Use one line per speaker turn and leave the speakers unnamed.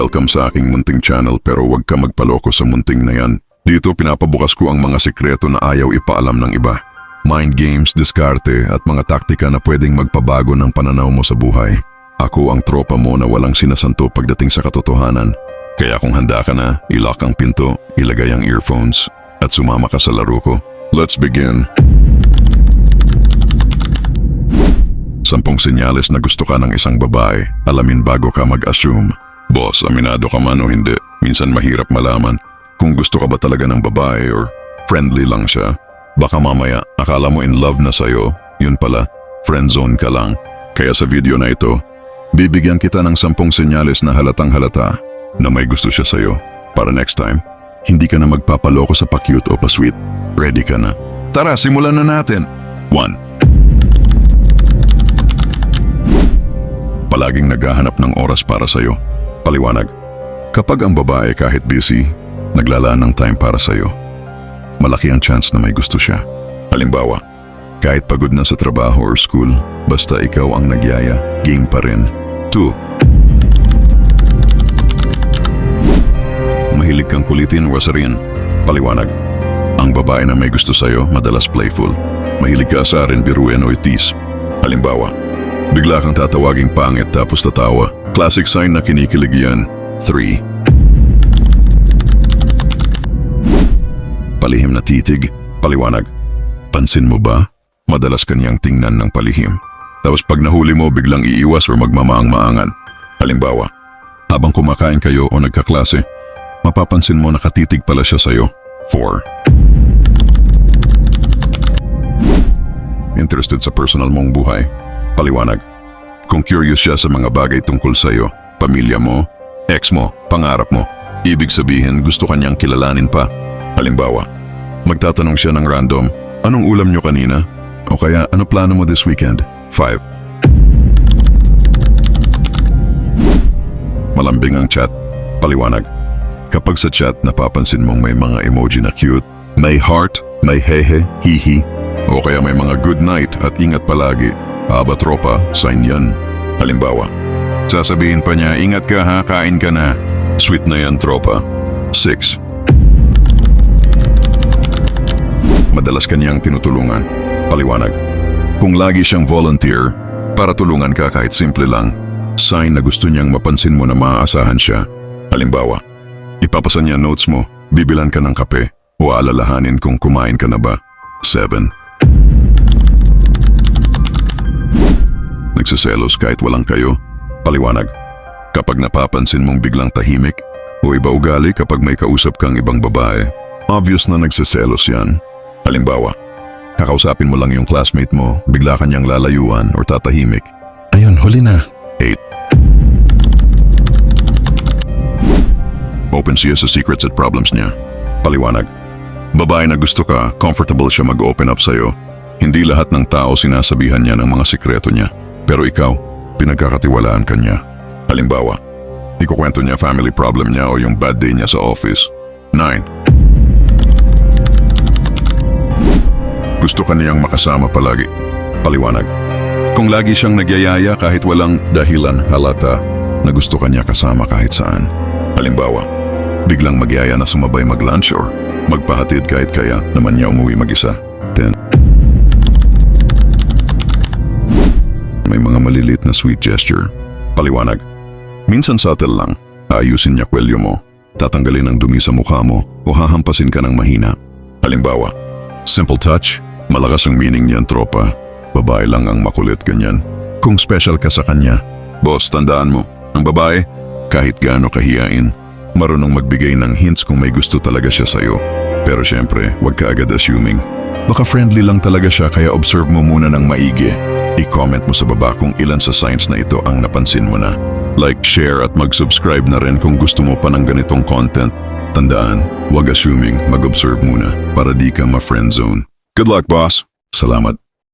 Welcome sa aking munting channel pero huwag ka magpaloko sa munting na yan. Dito pinapabukas ko ang mga sikreto na ayaw ipaalam ng iba. Mind games, diskarte at mga taktika na pwedeng magpabago ng pananaw mo sa buhay. Ako ang tropa mo na walang sinasanto pagdating sa katotohanan. Kaya kung handa ka na, ilock ang pinto, ilagay ang earphones, at sumama ka sa laro ko. Let's begin. Sampung senyales na gusto ka ng isang babae, alamin bago ka mag-assume. Boss, aminado ka man o hindi, minsan mahirap malaman kung gusto ka ba talaga ng babae or friendly lang siya. Baka mamaya, akala mo in love na sa'yo, yun pala, friend zone ka lang. Kaya sa video na ito, bibigyan kita ng sampung senyales na halatang halata na may gusto siya sa'yo. Para next time, hindi ka na magpapaloko sa pa-cute o pa-sweet. Ready ka na? Tara, simulan na natin! 1. palaging naghahanap ng oras para sa'yo. Paliwanag, kapag ang babae kahit busy, naglalaan ng time para sa'yo, malaki ang chance na may gusto siya. Halimbawa, kahit pagod na sa trabaho or school, basta ikaw ang nagyaya, game pa rin. 2. Mahilig kang kulitin o asarin. Paliwanag, ang babae na may gusto sa'yo madalas playful. Mahilig ka asarin, biruin o itis. Halimbawa, Bigla kang tatawaging pangit tapos tatawa. Classic sign na kinikilig yan. 3. Palihim na titig. Paliwanag. Pansin mo ba? Madalas kanyang tingnan ng palihim. Tapos pag nahuli mo, biglang iiwas o magmamaang-maangan. Halimbawa, habang kumakain kayo o nagkaklase, mapapansin mo nakatitig pala siya sa'yo. 4. Interested sa personal mong buhay? Paliwanag. Kung curious siya sa mga bagay tungkol sa iyo, pamilya mo, ex mo, pangarap mo, ibig sabihin gusto kanyang kilalanin pa. Halimbawa, magtatanong siya ng random, anong ulam niyo kanina? O kaya ano plano mo this weekend? 5. Malambing ang chat. Paliwanag. Kapag sa chat napapansin mong may mga emoji na cute, may heart, may hehe, hihi, o kaya may mga good night at ingat palagi, Aba tropa, sign yan. Halimbawa, sasabihin pa niya, ingat ka ha, kain ka na. Sweet na yan tropa. 6. Madalas kanyang tinutulungan. Paliwanag. Kung lagi siyang volunteer, para tulungan ka kahit simple lang, sign na gusto niyang mapansin mo na maaasahan siya. Halimbawa, ipapasa niya notes mo, bibilan ka ng kape, o alalahanin kung kumain ka na ba. 7. Nagsiselos kahit walang kayo? Paliwanag. Kapag napapansin mong biglang tahimik o iba ugali kapag may kausap kang ibang babae, obvious na nagsiselos yan. Halimbawa, kakausapin mo lang yung classmate mo, bigla kanyang lalayuan or tatahimik. Ayun, huli na. 8. Open siya sa secrets at problems niya. Paliwanag. Babae na gusto ka, comfortable siya mag-open up sa'yo. Hindi lahat ng tao sinasabihan niya ng mga sikreto niya. Pero ikaw, pinagkakatiwalaan ka niya. Halimbawa, ikukwento niya family problem niya o yung bad day niya sa office. 9. Gusto ka niyang makasama palagi. Paliwanag. Kung lagi siyang nagyayaya kahit walang dahilan halata na gusto ka niya kasama kahit saan. Halimbawa, biglang magyaya na sumabay mag-lunch or magpahatid kahit kaya naman niya umuwi mag-isa. 10. may mga malilit na sweet gesture. Paliwanag. Minsan subtle lang, aayusin niya kwelyo mo, tatanggalin ang dumi sa mukha mo o hahampasin ka ng mahina. Halimbawa, simple touch, malakas ang meaning niyan tropa, babae lang ang makulit ganyan. Kung special ka sa kanya, boss tandaan mo, ang babae, kahit gaano kahiyain, marunong magbigay ng hints kung may gusto talaga siya sa'yo. Pero syempre, huwag ka agad assuming. Baka friendly lang talaga siya kaya observe mo muna ng maigi. I-comment mo sa baba kung ilan sa signs na ito ang napansin mo na. Like, share at mag-subscribe na rin kung gusto mo pa ng ganitong content. Tandaan, huwag assuming, mag-observe muna para di ka ma-friend zone. Good luck, boss! Salamat.